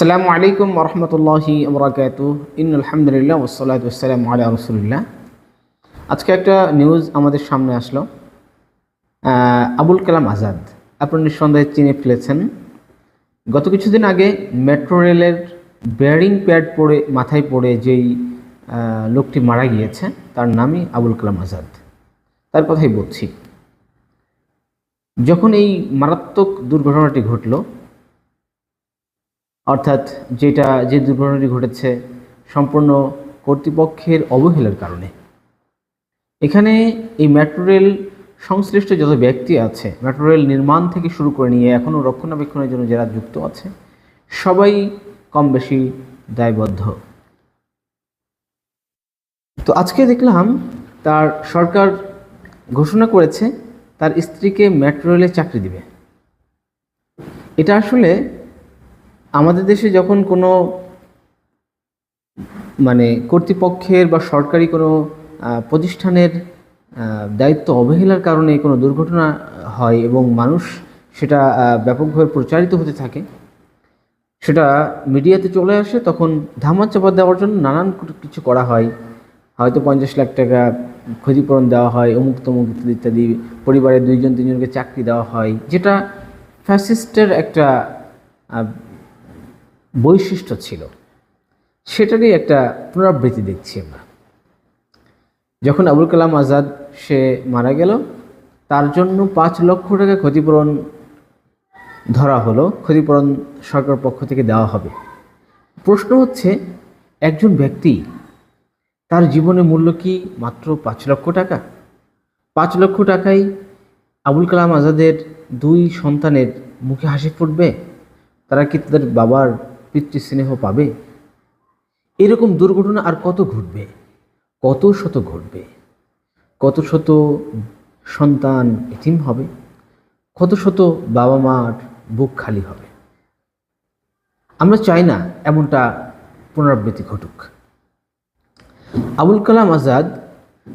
আসসালামু আলাইকুম রহমতুল্লাহি বরাকাত ইন আলহামদুলিল্লাহ ওসলাত ওসালাম আলা আজকে একটা নিউজ আমাদের সামনে আসলো। আবুল কালাম আজাদ আপনার নিঃসন্দেহে চিনে ফেলেছেন। গত কিছুদিন আগে মেট্রো রেলের বেয়ারিং প্যাড পড়ে, মাথায় পড়ে যেই লোকটি মারা গিয়েছে, তার নামই আবুল কালাম আজাদ। তার কথাই বলছি। যখন এই মারাত্মক দুর্ঘটনাটি ঘটলো অর্থাৎ যেটা যে দুর্ঘটনাটি ঘটেছে সম্পূর্ণ কর্তৃপক্ষের অবহেলার কারণে। এখানে এই মেট্রো রেল সংশ্লিষ্ট যত ব্যক্তি আছে মেট্রো রেল নির্মাণ থেকে শুরু করে নিয়ে এখনও রক্ষণাবেক্ষণের জন্য যারা যুক্ত আছে, সবাই কম বেশি দায়বদ্ধ। তো আজকে দেখলাম তার সরকার ঘোষণা করেছে তার স্ত্রীকে মেট্রো রেলে চাকরি দিবে। এটা আসলে আমাদের দেশে যখন কোনো মানে কর্তৃপক্ষের বা সরকারি কোনো প্রতিষ্ঠানের দায়িত্ব অবহেলার কারণে কোনো দুর্ঘটনা হয় এবং মানুষ সেটা ব্যাপকভাবে প্রচারিত হতে থাকে, সেটা মিডিয়াতে চলে আসে, তখন ধামাচাপা দেওয়ার জন্য নানান কিছু করা হয়। হয়তো পঞ্চাশ লাখ টাকা ক্ষতিপূরণ দেওয়া হয়, অমুক তমুক ইত্যাদি পরিবারের দুইজন, তিনজনকে চাকরি দেওয়া হয়, যেটা ফ্যাসিস্টের একটা বৈশিষ্ট্য ছিল। সেটারই একটা পুনরাবৃত্তি দেখছি আমরা। যখন আবুল কালাম আজাদ, সে মারা গেল, তার জন্য পাঁচ লক্ষ টাকা ক্ষতিপূরণ ধরা হলো, ক্ষতিপূরণ সরকার পক্ষ থেকে দেওয়া হবে। প্রশ্ন হচ্ছে, একজন ব্যক্তি, তার জীবনের মূল্য কি মাত্র পাঁচ লক্ষ টাকা? পাঁচ লক্ষ টাকায় আবুল কালাম আজাদের দুই সন্তানের মুখে হাসি ফুটবে? তারা কি তাদের বাবার পিতৃস্নেহ পাবে? এরকম দুর্ঘটনা আর কত ঘটবে? কত শত ঘটবে? কত শত সন্তান এতিম হবে? কত শত বাবা মার বুক খালি হবে? আমরা চাই না এমনটা পুনরাবৃত্তি ঘটুক। আবুল কালাম আজাদ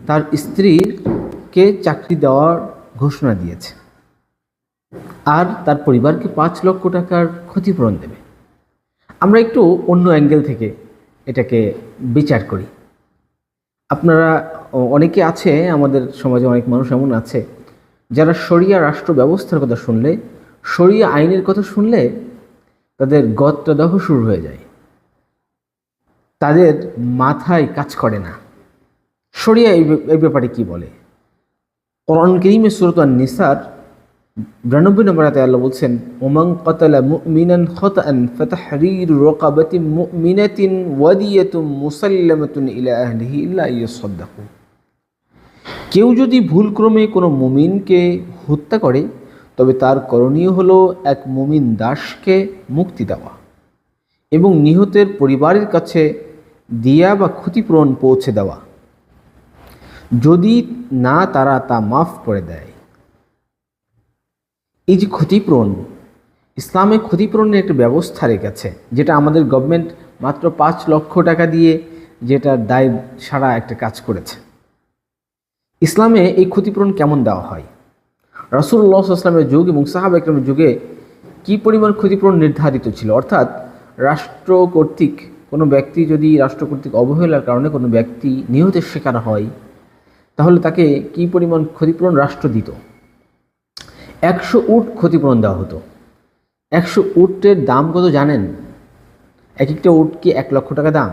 তার স্ত্রীকে চাকরি দেওয়ার ঘোষণা দিয়েছে। আর তার পরিবারকে পাঁচ লক্ষ টাকার ক্ষতিপূরণ দেবে। আমরা একটু অন্য অ্যাঙ্গেল থেকে এটাকে বিচার করি। আপনারা অনেকে আছে, আমাদের সমাজে অনেক মানুষ এমন আছে, যারা শরিয়া রাষ্ট্র ব্যবস্থার কথা শুনলে, শরিয়া আইনের কথা শুনলে তাদের গত্রদাহ শুরু হয়ে যায়। তাদের মাথায় কাজ করে না। এই এই ব্যাপারে কি বলে? কোরআন করিমে সুরত নিসার বিরানব্বই নম্বর আয়াতে আল্লাহ বলছেন ওমাং কতালা মুমিনান খতাআন ফাতাহরির রাকাবাতিন মুমিনাতিন ওয়াদিয়াতুম মুসাল্লামাতুন ইলা আহলিহি ইল্লা ইয়াসাদ্দাকু। কেউ যদি ভুলক্রমে কোনো মুমিনকে হত্যা করে, তবে তার করণীয় হলো এক মুমিন দাসকে মুক্তি দেওয়া এবং নিহতের পরিবারের কাছে দিয়া বা ক্ষতিপূরণ পৌঁছে দেওয়া। যদি না তারা তা মাফ করে দেয় এই যে ক্ষতিপূরণ, ইসলামে ক্ষতিপূরণের একটা ব্যবস্থা রেখেছে, যেটা আমাদের গভর্নমেন্ট মাত্র পাঁচ লক্ষ টাকা দিয়ে যেটা দায় সারা একটা কাজ করেছে। ইসলামে এই ক্ষতিপূরণ কেমন দেওয়া হয়? রাসুল্লাহ ইসলামের যুগ এবং সাহাব একরমের যুগে কি পরিমাণ ক্ষতিপূরণ নির্ধারিত ছিল? অর্থাৎ রাষ্ট্র কর্তৃক কোনো ব্যক্তি যদি রাষ্ট্র কর্তৃক অবহেলার কারণে কোনো ব্যক্তি নিহতের শিকার হয়, তাহলে তাকে কি পরিমাণ ক্ষতিপূরণ রাষ্ট্র দিত? একশো উট ক্ষতিপূরণ দেওয়া হতো। একশো উটের দাম কত জানেন? এক একটা উট কি এক লক্ষ টাকা দাম?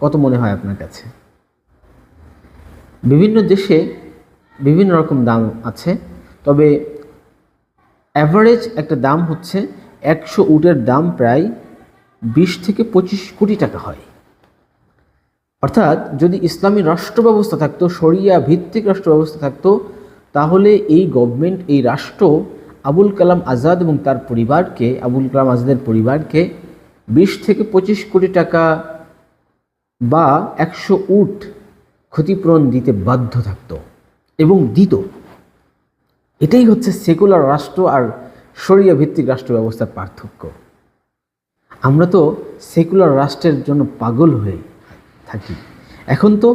কত মনে হয় আপনার কাছে? বিভিন্ন দেশে বিভিন্ন রকম দাম আছে, তবে অ্যাভারেজ একটা দাম হচ্ছে একশো উটের দাম প্রায় বিশ থেকে পঁচিশ কোটি টাকা হয়। অর্থাৎ যদি ইসলামী রাষ্ট্র ব্যবস্থা থাকতো, শরিয়া ভিত্তিক রাষ্ট্র ব্যবস্থা থাকতো তাহলে এই গভর্নমেন্ট এই রাষ্ট্র আবুল কালাম আজাদ এবং তার পরিবারকে, আবুল কালাম আজাদের পরিবারকে বিশ থেকে পঁচিশ কোটি টাকা বা একশো উট ক্ষতিপূরণ দিতে বাধ্য থাকতো এবং দিত। এটাই হচ্ছে সেকুলার রাষ্ট্র আর শরিয়া ভিত্তিক রাষ্ট্র ব্যবস্থার পার্থক্য। আমরা তো সেকুলার রাষ্ট্রের জন্য পাগল হয়ে থাকি। এখন তো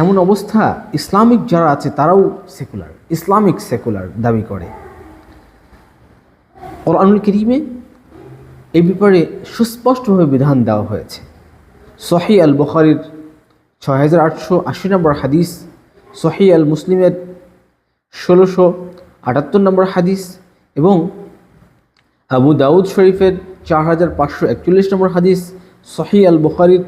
এমন অবস্থা ইসলামিক যারা আছে, তারাও সেকুলার ইসলামিক সেকুলার দাবি করে। কোরআনুল করিমে এই ব্যাপারে সুস্পষ্টভাবে বিধান দেওয়া হয়েছে। সহি আল বখারির ছয় হাজার আটশো আশি নম্বর হাদিস সহি আল মুসলিমের ষোলোশো আটাত্তর নম্বর হাদিস এবং আবু দাউদ শরীফের চার হাজার পাঁচশো একচল্লিশ নম্বর হাদিস সহি আল বখারির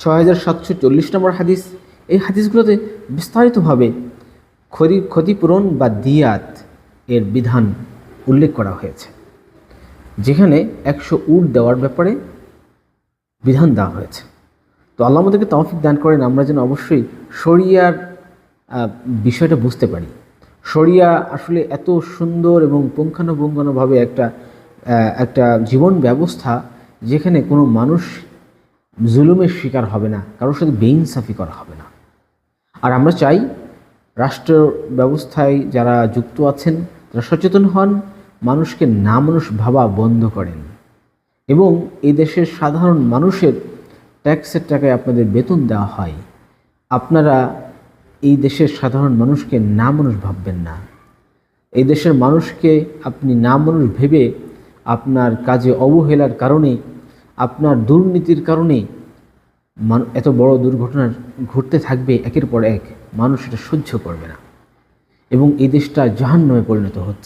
ছয় হাজার সাতশো চল্লিশ নম্বর হাদিস। এই হাদিসগুলোতে বিস্তারিতভাবে ক্ষতি, ক্ষতিপূরণ বা দিয়াত এর বিধান উল্লেখ করা হয়েছে, যেখানে একশো উট দেওয়ার ব্যাপারে বিধান দেওয়া হয়েছে। তো আল্লাহ আমাদেরকে তৌফিক দান করেন, আমরা যেন অবশ্যই শরিয়ার বিষয়টা বুঝতে পারি। শরিয়া আসলে এত সুন্দর এবং পুঙ্খানুপুঙ্খানুভাবে একটা একটা জীবন ব্যবস্থা যেখানে কোনো মানুষ জুলুমের শিকার হবে না, কারোর সাথে বেইনসাফি করা হবে আর আমরা চাই রাষ্ট্র ব্যবস্থায় যারা যুক্ত আছেন, তারা সচেতন হন, মানুষকে না মানুষ ভাবা বন্ধ করেন। এবং এই দেশের সাধারণ মানুষের ট্যাক্সের টাকায় আপনাদের বেতন দেওয়া হয়। আপনারা এই দেশের সাধারণ মানুষকে না মানুষ ভাববেন না। এই দেশের মানুষকে আপনি না মানুষ ভেবে আপনার কাজে অবহেলার কারণে, আপনার দুর্নীতির কারণে এত বড় দুর্ঘটনা ঘটতে থাকবে একের পর এক, মানুষ এটা সহ্য করবে না। এবং এই দেশটা জাহান্নামে পরিণত হচ্ছে।